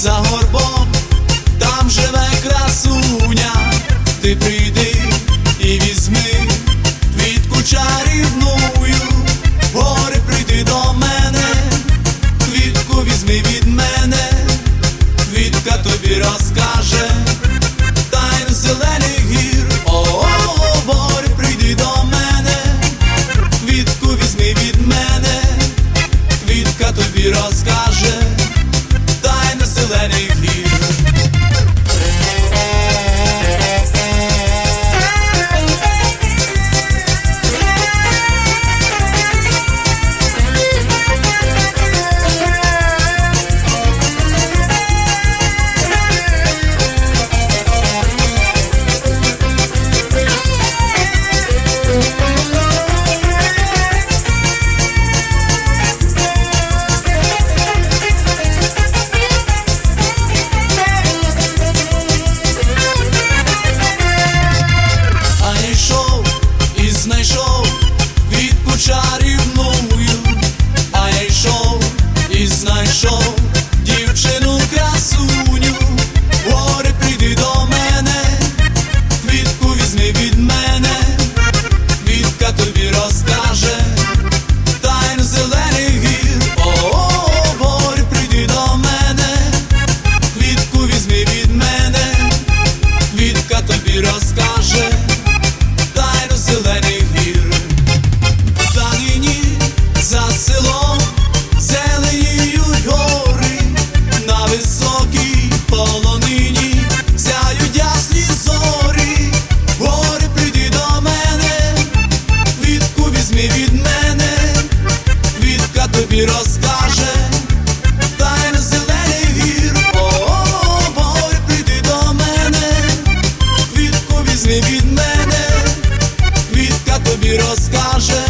за горбом, розкаже, дай на зелений вір, о прийди до мене, квітку візьми від мене, квітка тобі розкаже.